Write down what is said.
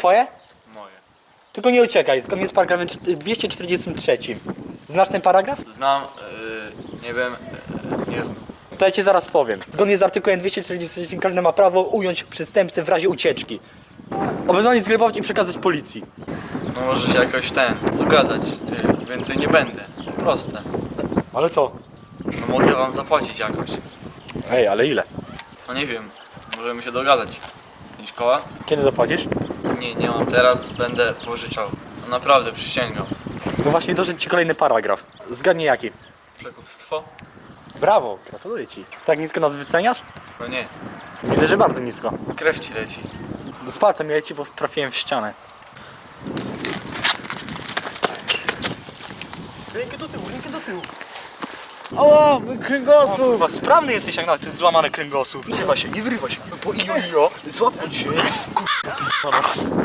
Twoje? Moje. Tylko nie uciekaj, zgodnie z paragrafem 243. Znasz ten paragraf? Znam, yy, nie wiem, yy, nie znam. To ja ci zaraz powiem. Zgodnie z artykułem 243 każdy ma prawo ująć przestępcę w razie ucieczki. Obezwładnić, zgrywać i przekazać policji. No może się jakoś ten, dogadać. Yy, więcej nie będę. To proste. Ale co? No mogę wam zapłacić jakoś. Ej, ale ile? No nie wiem, możemy się dogadać. Pięć koła? Kiedy zapłacisz? Nie, nie mam teraz, będę pożyczał. No naprawdę, przysięgam. No właśnie, doszedł ci kolejny paragraf. Zgadnij jaki. Przekupstwo? Brawo, gratuluję ci. Tak nisko nas wyceniasz? No nie, Widzę, że bardzo nisko. krew ci leci. Z palcem mi leci, bo trafiłem w ścianę. Rękę do tyłu, rękę do tyłu. Mój kręgosłup! Sprawny jesteś jak na ty złamany kręgosłup. Nie wyrywa się, nie wyrywa się. Bo ijo, ijo, złapał cię. Kurwa, ty.